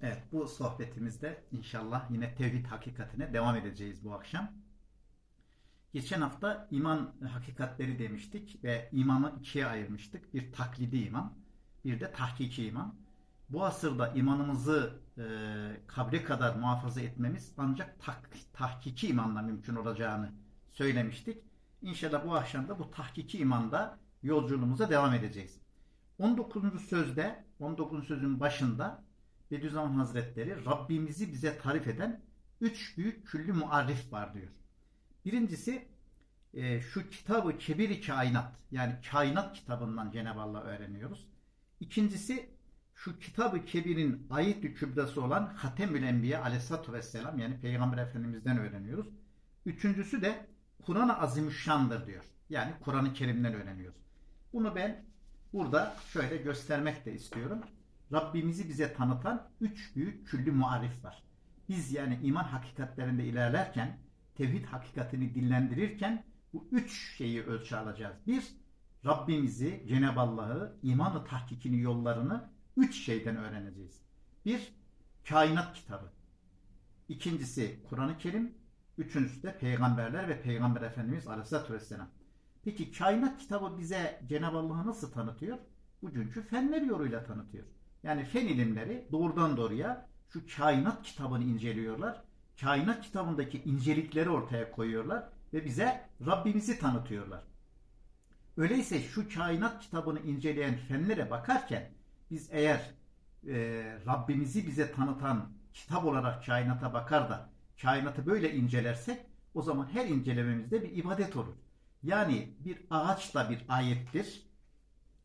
Evet, bu sohbetimizde inşallah yine tevhid hakikatine devam edeceğiz bu akşam. Geçen hafta iman hakikatleri demiştik ve imanı ikiye ayırmıştık. Bir taklidi iman, bir de tahkiki iman. Bu asırda imanımızı e, kabre kadar muhafaza etmemiz ancak tak, tahkiki imanla mümkün olacağını söylemiştik. İnşallah bu akşam da bu tahkiki imanda yolculuğumuza devam edeceğiz. 19. sözde, 19. sözün başında Bediüzzaman Hazretleri Rabbimizi bize tarif eden üç büyük küllü muarrif var diyor. Birincisi e, şu kitabı kebiri kainat yani kainat kitabından Cenab-ı Allah öğreniyoruz. İkincisi şu kitabı kebirin ayet-i kübresi olan Hatemül Enbiya aleyhissalatü vesselam yani Peygamber Efendimiz'den öğreniyoruz. Üçüncüsü de Kur'an-ı Azimüşşan'dır diyor. Yani Kur'an-ı Kerim'den öğreniyoruz. Bunu ben burada şöyle göstermek de istiyorum. Rabbimizi bize tanıtan üç büyük küllü muarif var. Biz yani iman hakikatlerinde ilerlerken, tevhid hakikatini dillendirirken bu üç şeyi ölçü alacağız. Bir, Rabbimizi, Cenab-ı Allah'ı, imanı tahkikini yollarını üç şeyden öğreneceğiz. Bir, kainat kitabı. İkincisi Kur'an-ı Kerim. Üçüncüsü de peygamberler ve peygamber efendimiz aleyhissalatü vesselam. Peki kainat kitabı bize Cenab-ı Allah'ı nasıl tanıtıyor? Bugünkü fenler yoluyla tanıtıyor. Yani fen ilimleri doğrudan doğruya şu kainat kitabını inceliyorlar. Kainat kitabındaki incelikleri ortaya koyuyorlar ve bize Rabbimizi tanıtıyorlar. Öyleyse şu kainat kitabını inceleyen fenlere bakarken biz eğer e, Rabbimizi bize tanıtan kitap olarak kainata bakar da kainatı böyle incelersek o zaman her incelememizde bir ibadet olur. Yani bir ağaç da bir ayettir.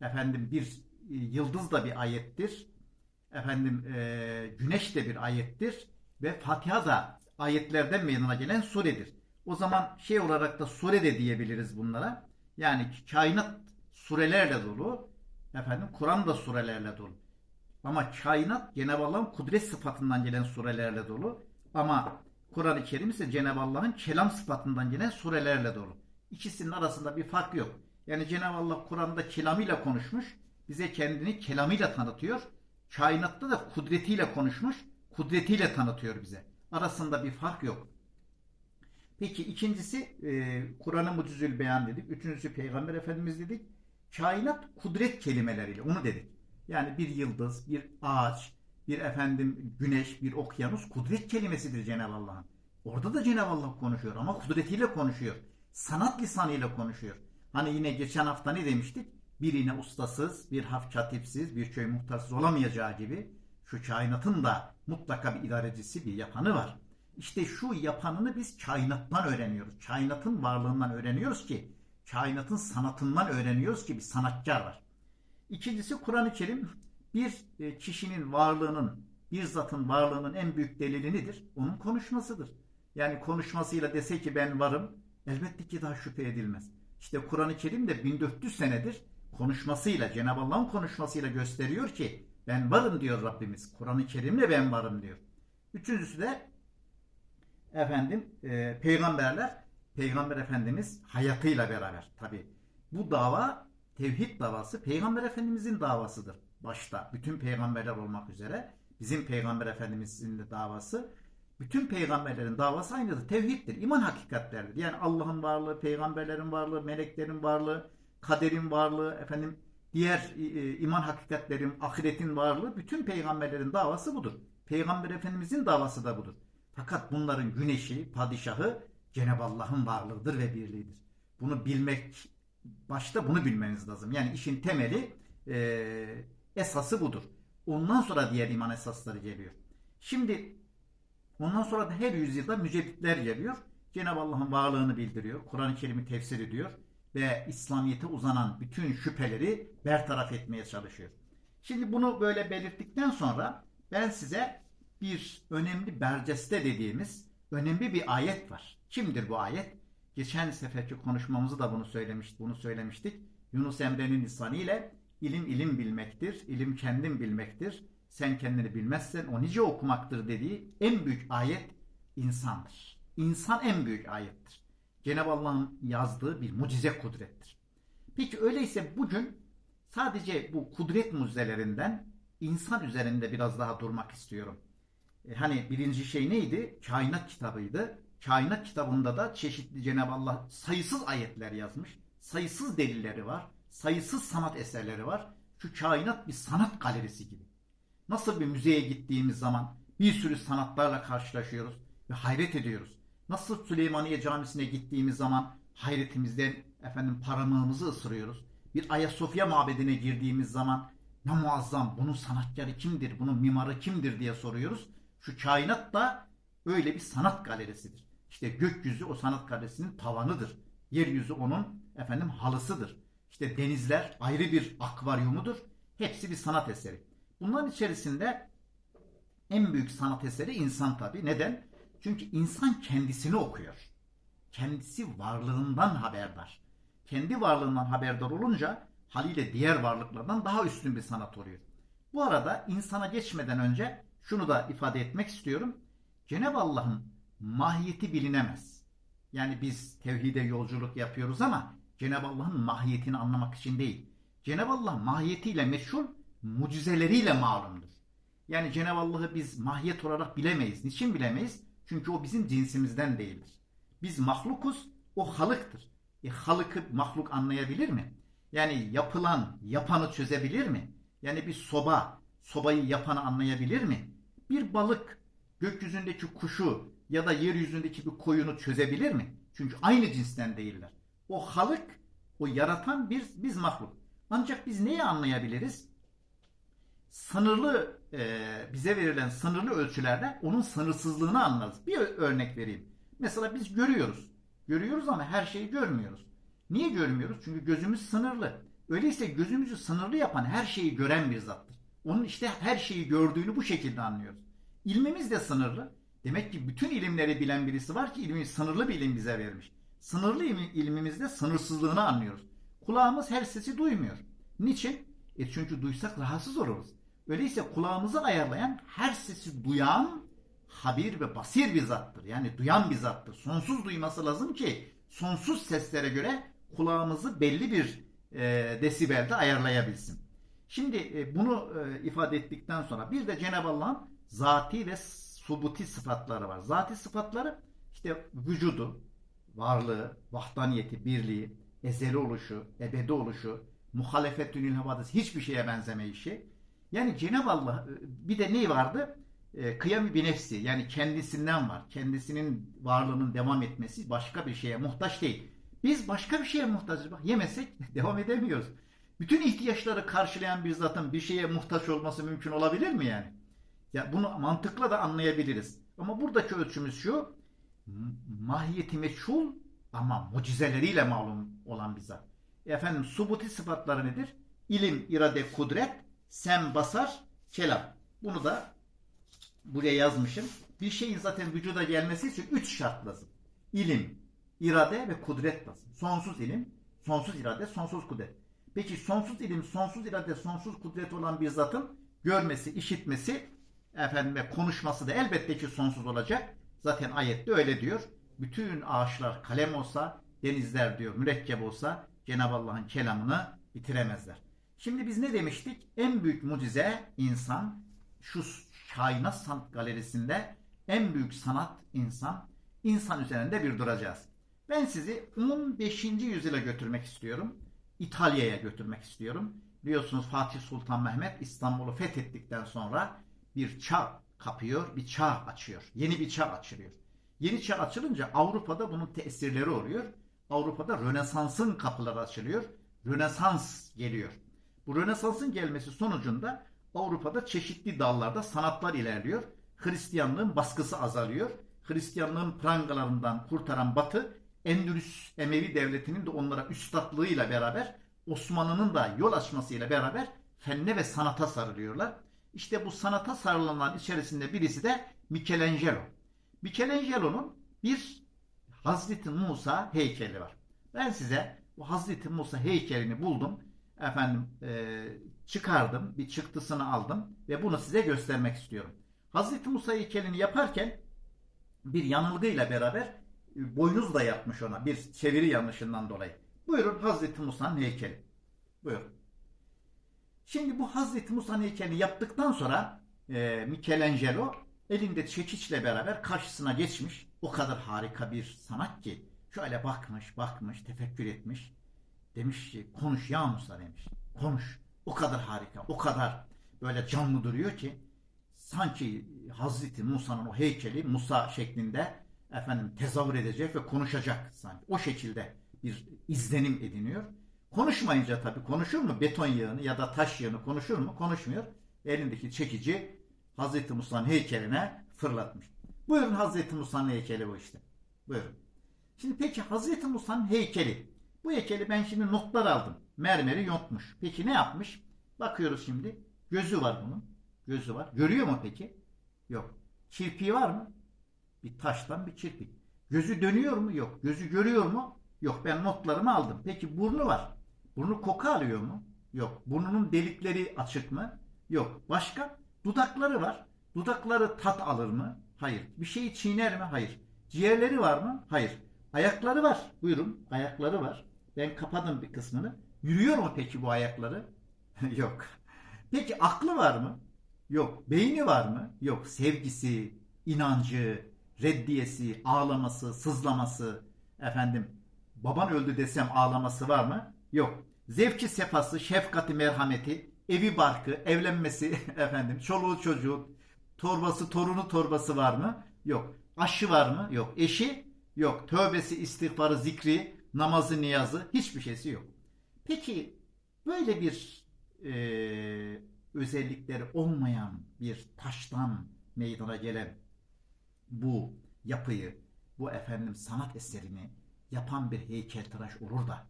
Efendim bir yıldız da bir ayettir. Efendim e, güneş de bir ayettir ve Fatiha da ayetlerden meydana gelen suredir. O zaman şey olarak da sure de diyebiliriz bunlara. Yani kainat surelerle dolu. Efendim Kur'an da surelerle dolu. Ama kainat Cenab-ı Allah'ın kudret sıfatından gelen surelerle dolu. Ama Kur'an-ı Kerim ise Cenab-ı Allah'ın kelam sıfatından gelen surelerle dolu. İkisinin arasında bir fark yok. Yani Cenab-ı Allah Kur'an'da kelamıyla konuşmuş, bize kendini kelamıyla tanıtıyor. Kainatta da kudretiyle konuşmuş, kudretiyle tanıtıyor bize. Arasında bir fark yok. Peki ikincisi e, Kur'an-ı Mucizül Beyan dedik. Üçüncüsü Peygamber Efendimiz dedik. Kainat kudret kelimeleriyle onu dedik. Yani bir yıldız, bir ağaç, bir efendim güneş, bir okyanus kudret kelimesidir Cenab-ı Allah'ın. Orada da Cenab-ı Allah konuşuyor ama kudretiyle konuşuyor. Sanat lisanıyla konuşuyor. Hani yine geçen hafta ne demiştik? Birine ustasız, bir haf katipsiz, bir köy muhtarsız olamayacağı gibi şu kainatın da mutlaka bir idarecisi, bir yapanı var. İşte şu yapanını biz kainattan öğreniyoruz. Kainatın varlığından öğreniyoruz ki, kainatın sanatından öğreniyoruz ki bir sanatçı var. İkincisi Kur'an-ı Kerim bir e, kişinin varlığının, bir zatın varlığının en büyük delili nedir? Onun konuşmasıdır. Yani konuşmasıyla dese ki ben varım, elbette ki daha şüphe edilmez. İşte Kur'an-ı Kerim de 1400 senedir konuşmasıyla, Cenab-ı Allah'ın konuşmasıyla gösteriyor ki ben varım diyor Rabbimiz. Kur'an-ı Kerim'le ben varım diyor. Üçüncüsü de efendim e, peygamberler, peygamber efendimiz hayatıyla beraber tabi. Bu dava tevhid davası peygamber efendimizin davasıdır başta. Bütün peygamberler olmak üzere bizim peygamber efendimizin de davası. Bütün peygamberlerin davası aynıdır. Tevhiddir. iman hakikatlerdir. Yani Allah'ın varlığı, peygamberlerin varlığı, meleklerin varlığı, kaderin varlığı, efendim diğer e, iman hakikatlerin, ahiretin varlığı bütün peygamberlerin davası budur. Peygamber Efendimizin davası da budur. Fakat bunların güneşi, padişahı Cenab-ı Allah'ın varlığıdır ve birliğidir. Bunu bilmek, başta bunu bilmeniz lazım. Yani işin temeli, e, esası budur. Ondan sonra diğer iman esasları geliyor. Şimdi ondan sonra da her yüzyılda mücedditler geliyor. Cenab-ı Allah'ın varlığını bildiriyor. Kur'an-ı Kerim'i tefsir ediyor ve İslamiyet'e uzanan bütün şüpheleri bertaraf etmeye çalışıyor. Şimdi bunu böyle belirttikten sonra ben size bir önemli berceste dediğimiz önemli bir ayet var. Kimdir bu ayet? Geçen seferki konuşmamızı da bunu söylemiş, bunu söylemiştik. Yunus Emre'nin lisanı ile ilim ilim bilmektir, ilim kendim bilmektir. Sen kendini bilmezsen o nice okumaktır dediği en büyük ayet insandır. İnsan en büyük ayettir. Cenab-ı Allah'ın yazdığı bir mucize kudrettir. Peki öyleyse bugün sadece bu kudret mucizelerinden insan üzerinde biraz daha durmak istiyorum. E, hani birinci şey neydi? Kainat kitabıydı. Kainat kitabında da çeşitli Cenab-ı Allah sayısız ayetler yazmış. Sayısız delilleri var. Sayısız sanat eserleri var. Şu kainat bir sanat galerisi gibi. Nasıl bir müzeye gittiğimiz zaman bir sürü sanatlarla karşılaşıyoruz ve hayret ediyoruz. Nasıl Süleymaniye Camisi'ne gittiğimiz zaman hayretimizden efendim paramığımızı ısırıyoruz. Bir Ayasofya mabedine girdiğimiz zaman ne muazzam bunun sanatkarı kimdir, bunun mimarı kimdir diye soruyoruz. Şu kainat da öyle bir sanat galerisidir. İşte gökyüzü o sanat galerisinin tavanıdır. Yeryüzü onun efendim halısıdır. İşte denizler ayrı bir akvaryumudur. Hepsi bir sanat eseri. Bunların içerisinde en büyük sanat eseri insan tabi. Neden? Çünkü insan kendisini okuyor. Kendisi varlığından haberdar. Kendi varlığından haberdar olunca haliyle diğer varlıklardan daha üstün bir sanat oluyor. Bu arada insana geçmeden önce şunu da ifade etmek istiyorum. Cenab-ı Allah'ın mahiyeti bilinemez. Yani biz tevhide yolculuk yapıyoruz ama Cenab-ı Allah'ın mahiyetini anlamak için değil. Cenab-ı Allah mahiyetiyle meşhur, mucizeleriyle malumdur. Yani Cenab-ı Allah'ı biz mahiyet olarak bilemeyiz. Niçin bilemeyiz? Çünkü o bizim cinsimizden değildir. Biz mahlukuz, o halıktır. E halıkı mahluk anlayabilir mi? Yani yapılan, yapanı çözebilir mi? Yani bir soba, sobayı yapanı anlayabilir mi? Bir balık, gökyüzündeki kuşu ya da yeryüzündeki bir koyunu çözebilir mi? Çünkü aynı cinsten değiller. O halık, o yaratan bir, biz mahluk. Ancak biz neyi anlayabiliriz? Sınırlı, bize verilen sınırlı ölçülerde onun sınırsızlığını anlarız. Bir örnek vereyim. Mesela biz görüyoruz. Görüyoruz ama her şeyi görmüyoruz. Niye görmüyoruz? Çünkü gözümüz sınırlı. Öyleyse gözümüzü sınırlı yapan her şeyi gören bir zattır. Onun işte her şeyi gördüğünü bu şekilde anlıyoruz. İlmimiz de sınırlı. Demek ki bütün ilimleri bilen birisi var ki ilmi sınırlı bir ilim bize vermiş. Sınırlı ilmimizde sınırsızlığını anlıyoruz. Kulağımız her sesi duymuyor. Niçin? E çünkü duysak rahatsız oluruz. Öyleyse kulağımızı ayarlayan her sesi duyan habir ve basir bir zattır. Yani duyan bir zattır. Sonsuz duyması lazım ki sonsuz seslere göre kulağımızı belli bir e, desibelde ayarlayabilsin. Şimdi e, bunu e, ifade ettikten sonra bir de Cenab-ı Allah'ın zati ve subuti sıfatları var. Zati sıfatları işte vücudu, varlığı, vahdaniyeti, birliği, ezeli oluşu, ebedi oluşu, muhalefetünül havadis hiçbir şeye benzemeyişi. Yani Cenab-ı Allah e, bir de ne vardı? E, kıyam bir nefsi yani kendisinden var. Kendisinin varlığının devam etmesi başka bir şeye muhtaç değil. Biz başka bir şeye muhtacız. Bak yemesek devam edemiyoruz. Bütün ihtiyaçları karşılayan bir zatın bir şeye muhtaç olması mümkün olabilir mi yani? Ya bunu mantıkla da anlayabiliriz. Ama buradaki ölçümüz şu. Mahiyeti meçhul ama mucizeleriyle malum olan bir zat. Efendim subuti sıfatları nedir? İlim, irade, kudret, sem, basar, kelam. Bunu da buraya yazmışım. Bir şeyin zaten vücuda gelmesi için üç şart lazım. İlim, irade ve kudret lazım. Sonsuz ilim, sonsuz irade, sonsuz kudret. Peki sonsuz ilim, sonsuz irade, sonsuz kudret olan bir zatın görmesi, işitmesi, efendim ve konuşması da elbette ki sonsuz olacak. Zaten ayette öyle diyor. Bütün ağaçlar kalem olsa, denizler diyor mürekkep olsa Cenab-ı Allah'ın kelamını bitiremezler. Şimdi biz ne demiştik? En büyük mucize insan. Şu kainat sanat galerisinde en büyük sanat insan. İnsan üzerinde bir duracağız. Ben sizi 15. yüzyıla götürmek istiyorum. İtalya'ya götürmek istiyorum. Biliyorsunuz Fatih Sultan Mehmet İstanbul'u fethettikten sonra bir çağ kapıyor, bir çağ açıyor. Yeni bir çağ açılıyor. Yeni çağ açılınca Avrupa'da bunun tesirleri oluyor. Avrupa'da Rönesans'ın kapıları açılıyor. Rönesans geliyor. Bu Rönesans'ın gelmesi sonucunda Avrupa'da çeşitli dallarda sanatlar ilerliyor. Hristiyanlığın baskısı azalıyor. Hristiyanlığın prangalarından kurtaran Batı Endülüs Emevi Devleti'nin de onlara üstadlığıyla beraber Osmanlı'nın da yol açmasıyla beraber fenne ve sanata sarılıyorlar. İşte bu sanata sarılanların içerisinde birisi de Michelangelo. Michelangelo'nun bir Hazreti Musa heykeli var. Ben size bu Hazreti Musa heykelini buldum. Efendim e, çıkardım. Bir çıktısını aldım. Ve bunu size göstermek istiyorum. Hazreti Musa heykelini yaparken bir yanılgıyla beraber e, boynuz da yapmış ona. Bir çeviri yanlışından dolayı. Buyurun Hazreti Musa'nın heykeli. Buyurun. Şimdi bu Hazreti Musa'nın heykelini yaptıktan sonra e, Michelangelo elinde çekiçle beraber karşısına geçmiş. O kadar harika bir sanat ki şöyle bakmış, bakmış, tefekkür etmiş. Demiş ki konuş ya Musa demiş. Konuş. O kadar harika, o kadar böyle canlı duruyor ki sanki Hazreti Musa'nın o heykeli Musa şeklinde efendim tezahür edecek ve konuşacak sanki. O şekilde bir izlenim ediniyor. Konuşmayınca tabii konuşur mu? Beton yığını ya da taş yığını konuşur mu? Konuşmuyor. Elindeki çekici Hazreti Musa'nın heykeline fırlatmış. Buyurun Hazreti Musa'nın heykeli bu işte. Buyurun. Şimdi peki Hazreti Musa'nın heykeli. Bu heykeli ben şimdi notlar aldım. Mermeri yontmuş. Peki ne yapmış? Bakıyoruz şimdi. Gözü var bunun. Gözü var. Görüyor mu peki? Yok. Kirpiği var mı? Bir taştan bir kirpik. Gözü dönüyor mu? Yok. Gözü görüyor mu? Yok. Ben notlarımı aldım. Peki burnu var. Burnu koku alıyor mu? Yok. Burnunun delikleri açık mı? Yok. Başka? Dudakları var. Dudakları tat alır mı? Hayır. Bir şeyi çiğner mi? Hayır. Ciğerleri var mı? Hayır. Ayakları var. Buyurun. Ayakları var. Ben kapadım bir kısmını. Yürüyor mu peki bu ayakları? Yok. Peki aklı var mı? Yok. Beyni var mı? Yok. Sevgisi, inancı, reddiyesi, ağlaması, sızlaması, efendim baban öldü desem ağlaması var mı? Yok. Zevki sefası, şefkati, merhameti, evi barkı, evlenmesi, efendim çoluğu çocuğu, torbası, torunu torbası var mı? Yok. Aşı var mı? Yok. Eşi? Yok. Tövbesi, istiğfarı, zikri, namazı, niyazı hiçbir şeysi yok. Peki böyle bir e, özellikleri olmayan bir taştan meydana gelen bu yapıyı, bu efendim sanat eserini yapan bir heykeltıraş olur da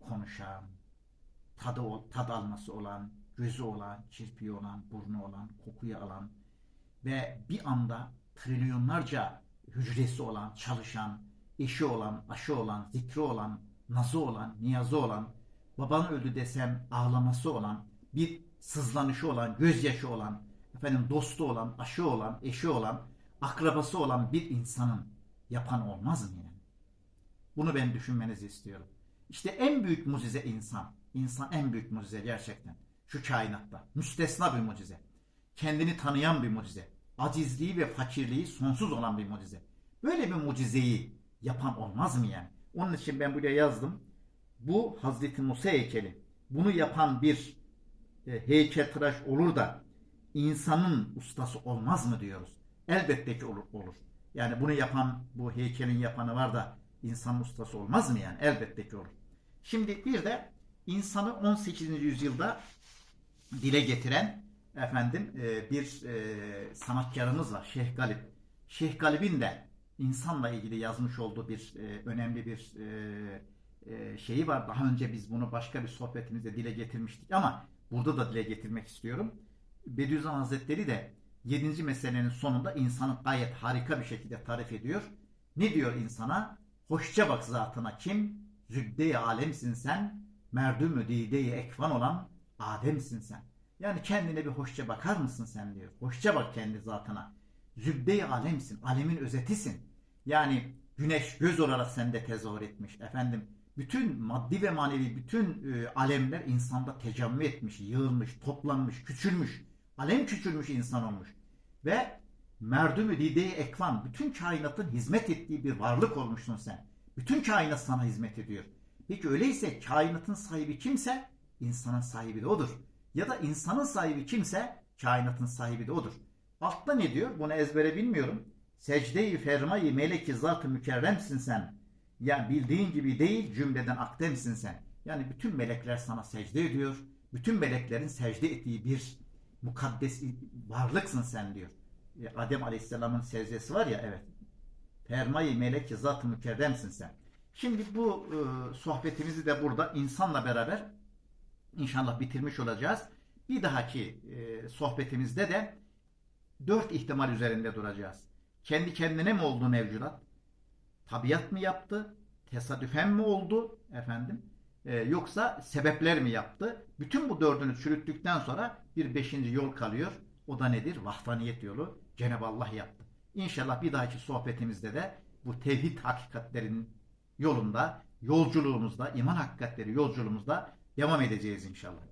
konuşan, tadı, tad alması olan, gözü olan, kirpiği olan, burnu olan, kokuyu alan ve bir anda trilyonlarca hücresi olan, çalışan, eşi olan, aşı olan, zikri olan, nazı olan, niyazı olan, baban öldü desem ağlaması olan, bir sızlanışı olan, gözyaşı olan, efendim dostu olan, aşı olan, eşi olan, akrabası olan bir insanın yapan olmaz mı yani? Bunu ben düşünmenizi istiyorum. İşte en büyük mucize insan. İnsan en büyük mucize gerçekten. Şu kainatta. Müstesna bir mucize. Kendini tanıyan bir mucize. Acizliği ve fakirliği sonsuz olan bir mucize. Böyle bir mucizeyi yapan olmaz mı yani? Onun için ben buraya yazdım. Bu Hazreti Musa heykeli. Bunu yapan bir e, heykeltıraş olur da insanın ustası olmaz mı diyoruz. Elbette ki olur. olur. Yani bunu yapan, bu heykelin yapanı var da insan ustası olmaz mı yani? Elbette ki olur. Şimdi bir de insanı 18. yüzyılda dile getiren efendim e, bir e, sanatkarımız var. Şeyh Galip. Şeyh Galip'in de insanla ilgili yazmış olduğu bir e, önemli bir e, e, şeyi var. Daha önce biz bunu başka bir sohbetimizde dile getirmiştik ama burada da dile getirmek istiyorum. Bediüzzaman Hazretleri de 7. meselenin sonunda insanı gayet harika bir şekilde tarif ediyor. Ne diyor insana? Hoşça bak zatına kim? Zübde-i alemsin sen, merdümü dide-i ekvan olan Adem'sin sen. Yani kendine bir hoşça bakar mısın sen diyor. Hoşça bak kendi zatına. Zübde-i alemsin, alemin özetisin. Yani güneş göz olarak sende tezahür etmiş. Efendim bütün maddi ve manevi bütün e, alemler insanda tecemmü etmiş, yığılmış, toplanmış, küçülmüş. Alem küçülmüş insan olmuş. Ve merdümü dide-i ekvan, bütün kainatın hizmet ettiği bir varlık olmuşsun sen. Bütün kainat sana hizmet ediyor. Peki öyleyse kainatın sahibi kimse insanın sahibi de odur. Ya da insanın sahibi kimse kainatın sahibi de odur. Altta ne diyor? Bunu ezbere bilmiyorum. Secde-i fermayı meleki zat-ı mükerremsin sen. Yani bildiğin gibi değil cümleden akdemsin sen. Yani bütün melekler sana secde ediyor. Bütün meleklerin secde ettiği bir mukaddes varlıksın sen diyor. E, Adem Aleyhisselam'ın secdesi var ya evet. Fermayı meleki zat-ı mükerremsin sen. Şimdi bu e, sohbetimizi de burada insanla beraber inşallah bitirmiş olacağız. Bir dahaki e, sohbetimizde de dört ihtimal üzerinde duracağız. Kendi kendine mi oldu mevcudat? Tabiat mı yaptı? Tesadüfen mi oldu? Efendim? E, yoksa sebepler mi yaptı? Bütün bu dördünü çürüttükten sonra bir beşinci yol kalıyor. O da nedir? Vahdaniyet yolu. Cenab-ı Allah yaptı. İnşallah bir dahaki sohbetimizde de bu tevhid hakikatlerinin yolunda, yolculuğumuzda, iman hakikatleri yolculuğumuzda devam edeceğiz inşallah.